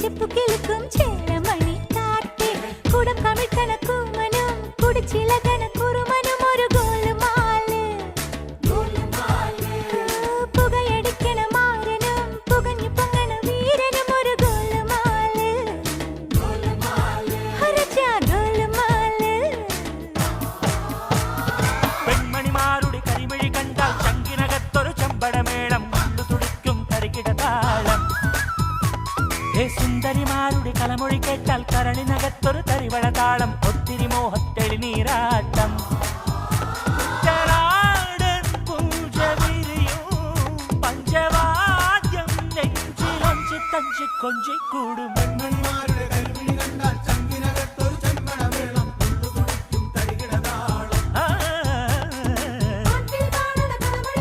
చెప్పుకెలుకుంచే സുന്ദരിമാരുടെ കലമൊഴി കേട്ടാൽ കരളിനകത്തൊരു തരിവള താളം ഒത്തിരി മോഹത്തെളി നീരാട്ടം. പഞ്ചവാദ്യം നെഞ്ചിലൊഞ്ചി തഞ്ചി കൊഞ്ചിക്കൂടും പെണ്ണന്മാരുടെ കരുവിളി കണ്ടാൽ